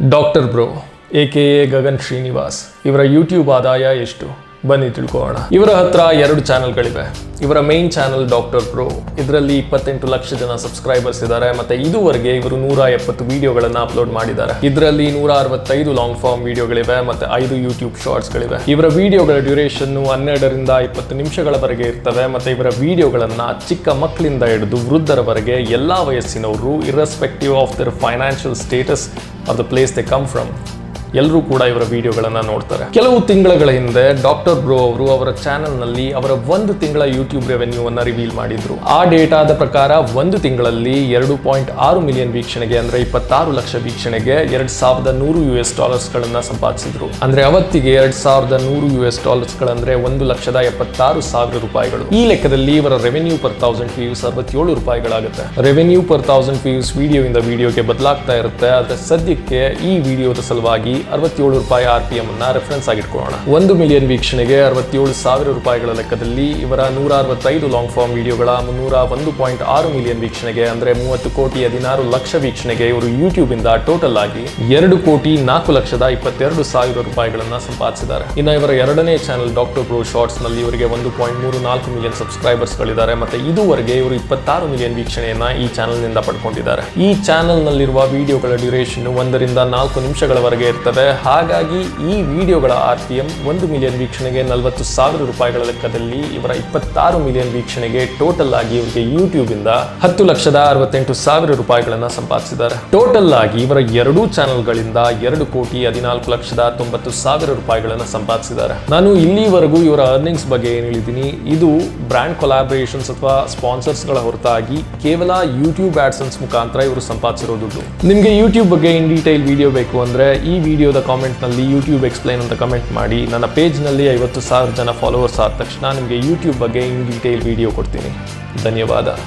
Doctor bro A K A Gagan Srinivas ಇವರ YouTube ಆದಾಯ ಎಷ್ಟು? ಬನ್ನಿ ತಿಳ್ಕೊಳ್ಳೋಣ. ಇವರ ಹತ್ರ ಎರಡು ಚಾನೆಲ್ಗಳಿವೆ ಇವರ ಮೇನ್ ಚಾನೆಲ್ ಡಾಕ್ಟರ್ ಪ್ರೋ ಇದರಲ್ಲಿ ಇಪ್ಪತ್ತೆಂಟು ಲಕ್ಷ ಜನ ಸಬ್ಸ್ಕ್ರೈಬರ್ಸ್ ಇದ್ದಾರೆ. ಮತ್ತೆ ಇದುವರೆಗೆ ಇವರು ನೂರ ಎಪ್ಪತ್ತು ವಿಡಿಯೋಗಳನ್ನು ಅಪ್ಲೋಡ್ ಮಾಡಿದ್ದಾರೆ. ಇದರಲ್ಲಿ ನೂರ ಅರವತ್ತೈದು ಲಾಂಗ್ ಫಾರ್ಮ್ ವಿಡಿಯೋಗಳಿವೆ ಮತ್ತೆ ಐದು ಯೂಟ್ಯೂಬ್ ಶಾರ್ಟ್ಸ್ಗಳಿವೆ ಇವರ ವಿಡಿಯೋಗಳ ಡ್ಯೂರೇಷನ್ ಹನ್ನೆರಡರಿಂದ ಇಪ್ಪತ್ತು ನಿಮಿಷಗಳವರೆಗೆ ಇರ್ತವೆ. ಮತ್ತೆ ಇವರ ವಿಡಿಯೋಗಳನ್ನು ಚಿಕ್ಕ ಮಕ್ಕಳಿಂದ ಹಿಡಿದು ವೃದ್ಧರವರೆಗೆ ಎಲ್ಲಾ ವಯಸ್ಸಿನವರು irrespective of their financial status of the place they come from ಎಲ್ಲರೂ ಕೂಡ ಇವರ ವಿಡಿಯೋಗಳನ್ನು ನೋಡ್ತಾರೆ. ಕೆಲವು ತಿಂಗಳ ಹಿಂದೆ ಡಾಕ್ಟರ್ ಬ್ರೋ ಅವರು ಅವರ ಚಾನೆಲ್ನಲ್ಲಿ ಅವರ ಒಂದು ತಿಂಗಳ ಯೂಟ್ಯೂಬ್ ರೆವೆನ್ಯೂ ಅನ್ನ ರಿವೀಲ್ ಮಾಡಿದ್ರು. ಆ ಡೇಟಾದ ಪ್ರಕಾರ ಒಂದು ತಿಂಗಳಲ್ಲಿ ಎರಡು ಪಾಯಿಂಟ್ ಆರು ಮಿಲಿಯನ್ ವೀಕ್ಷಣೆಗೆ, ಅಂದ್ರೆ ಇಪ್ಪತ್ತಾರು ಲಕ್ಷ ವೀಕ್ಷಣೆಗೆ ಎರಡ್ ಸಾವಿರದ ನೂರು ಯು ಎಸ್ ಡಾಲರ್ಸ್ ಗಳನ್ನ ಸಂಪಾದಿಸಿದ್ರು. ಅಂದ್ರೆ ಅವತ್ತಿಗೆ ಎರಡ್ ಸಾವಿರದ ನೂರು ಯು ಎಸ್ ಡಾಲರ್ಸ್ ಗಳಂದ್ರೆ ಒಂದು ಲಕ್ಷದ ಎಪ್ಪತ್ತಾರು ಸಾವಿರ ರೂಪಾಯಿಗಳು. ಈ ಲೆಕ್ಕದಲ್ಲಿ ಇವರ ರೆವೆನ್ಯೂ ಪರ್ ತೌಸಂಡ್ ವ್ಯೂಸ್ ಅರವತ್ತೇಳು ರೂಪಾಯಿಗಳಾಗುತ್ತೆ. Revenue per thousand views video ಇಂದ ವಿಡಿಯೋಗೆ ಬದಲಾಗ್ತಾ ಇರುತ್ತೆ. ಆದ್ರೆ ಸದ್ಯಕ್ಕೆ ಈ ವಿಡಿಯೋದ ಸಲುವಾಗಿ ಅರವತ್ತೇಳು ರೂಪಾಯಿ ಆರ್ ಪಿ ಎಂ ಅನ್ನ ರೆಫರೆನ್ಸ್ ಆಗಿಟ್ಕೊಳ್ಳೋಣ. ಒಂದು ಮಿಲಿಯನ್ ವೀಕ್ಷಣೆಗೆ ಅರವತ್ತೇಳು ಸಾವಿರ ರೂಪಾಯಿಗಳ ಲೆಕ್ಕದಲ್ಲಿ ಇವರ ನೂರ ಅರವತ್ತೈದು ಲಾಂಗ್ ಫಾರ್ಮ್ ವಿಡಿಯೋಗಳ ಮುನ್ನೂರ ಒಂದು ಪಾಯಿಂಟ್ ಆರು ಮಿಲಿಯನ್ ವೀಕ್ಷಣೆಗೆ ಅಂದ್ರೆ ಮೂವತ್ತು ಕೋಟಿ ಹದಿನಾರು ಲಕ್ಷ ವೀಕ್ಷಣೆಗೆ ಇವರು ಯೂಟ್ಯೂಬ್ ಇಂದ ಟೋಟಲ್ ಆಗಿ ಎರಡು ಕೋಟಿ ನಾಲ್ಕು ಲಕ್ಷದ ಇಪ್ಪತ್ತೆರಡು ಸಾವಿರ ರೂಪಾಯಿಗಳನ್ನ ಸಂಪಾದಿಸಿದ್ದಾರೆ. ಇನ್ನು ಇವರ ಎರಡನೇ ಚಾನೆಲ್ ಡಾಕ್ಟರ್ ಬ್ರೋ ಶಾರ್ಟ್ಸ್ನಲ್ಲಿ ಇವರಿಗೆ ಒಂದು ಪಾಯಿಂಟ್ ಮೂರು ನಾಲ್ಕು ಮಿಲಿಯನ್ ಸಬ್ಸ್ಕ್ರೈಬರ್ಸ್ ಗಳಿದ್ದಾರೆ. ಮತ್ತೆ ಇದುವರೆಗೆ ಇವರು ಇಪ್ಪತ್ತಾರು ಮಿಲಿಯನ್ ವೀಕ್ಷಣೆಯನ್ನ ಈ ಚಾನೆಲ್ನಿಂದ ಪಡ್ಕೊಂಡಿದ್ದಾರೆ. ಈ ಚಾನೆಲ್ ನಲ್ಲಿರುವ ವಿಡಿಯೋಗಳ ಡ್ಯೂರೇಷನ್ ಒಂದರಿಂದ ನಾಲ್ಕು ನಿಮಿಷಗಳವರೆಗೆ ಇರ್ತವೆ ಹಾಗಾಗಿ ಈ ವಿಡಿಯೋಗಳ ಆರ್ ಪಿ ಎಂ ಒಂದು ಮಿಲಿಯನ್ ವೀಕ್ಷಣೆಗೆ ನಲವತ್ತು ಸಾವಿರ ರೂಪಾಯಿಗಳ ಲೆಕ್ಕದಲ್ಲಿ ಇವರ ಇಪ್ಪತ್ತಾರು ಮಿಲಿಯನ್ ವೀಕ್ಷಣೆಗೆ ಟೋಟಲ್ ಆಗಿ ಇವರಿಗೆ ಯೂಟ್ಯೂಬ್ ಇಂದ ಹತ್ತು ಲಕ್ಷದ ಅರವತ್ತೆಂಟು ಸಾವಿರ ರೂಪಾಯಿಗಳನ್ನ ಸಂಪಾದಿಸಿದ್ದಾರೆ. ಟೋಟಲ್ ಆಗಿ ಇವರ ಎರಡೂ ಚಾನೆಲ್ಗಳಿಂದ ಎರಡು ಕೋಟಿ ಹದಿನಾಲ್ಕು ಲಕ್ಷದ ತೊಂಬತ್ತು ಸಾವಿರ ರೂಪಾಯಿಗಳನ್ನ ಸಂಪಾದಿಸಿದ್ದಾರೆ. ನಾನು ಇಲ್ಲಿವರೆಗೂ ಇವರ ಅರ್ನಿಂಗ್ಸ್ ಬಗ್ಗೆ ಏನು ಹೇಳಿದ್ದೀನಿ? ಇದು ಬ್ರ್ಯಾಂಡ್ ಕೊಲಾಬ್ರೇಷನ್ಸ್ ಅಥವಾ ಸ್ಪಾನ್ಸರ್ಸ್ಗಳ ಹೊರತಾಗಿ ಕೇವಲ ಯೂಟ್ಯೂಬ್ ಆಡ್ಸನ್ಸ್ ಮುಖಾಂತರ ಇವರು ಸಂಪಾದಿಸಿರೋ ದುಡ್ಡು. ನಿಮಗೆ ಯೂಟ್ಯೂಬ್ ಬಗ್ಗೆ ಇನ್ ಡೀಟೈಲ್ ವಿಡಿಯೋ ಬೇಕು ಅಂದ್ರೆ ಈ ವಿಡಿಯೋದ ಕಾಮೆಂಟ್ನಲ್ಲಿ ಯೂಟ್ಯೂಬ್ ಎಕ್ಸ್ಪ್ಲೈನ್ ಅಂತ ಕಮೆಂಟ್ ಮಾಡಿ. ನನ್ನ ಪೇಜ್ನಲ್ಲಿ ಐವತ್ತು ಸಾವಿರ ಜನ ಫಾಲೋವರ್ಸ್ ಆದ ತಕ್ಷಣ ನಿಮಗೆ ಯೂಟ್ಯೂಬ್ ಬಗ್ಗೆ ಇನ್ ಡೀಟೇಲ್ ವಿಡಿಯೋ ಕೊಡ್ತೀನಿ. ಧನ್ಯವಾದ.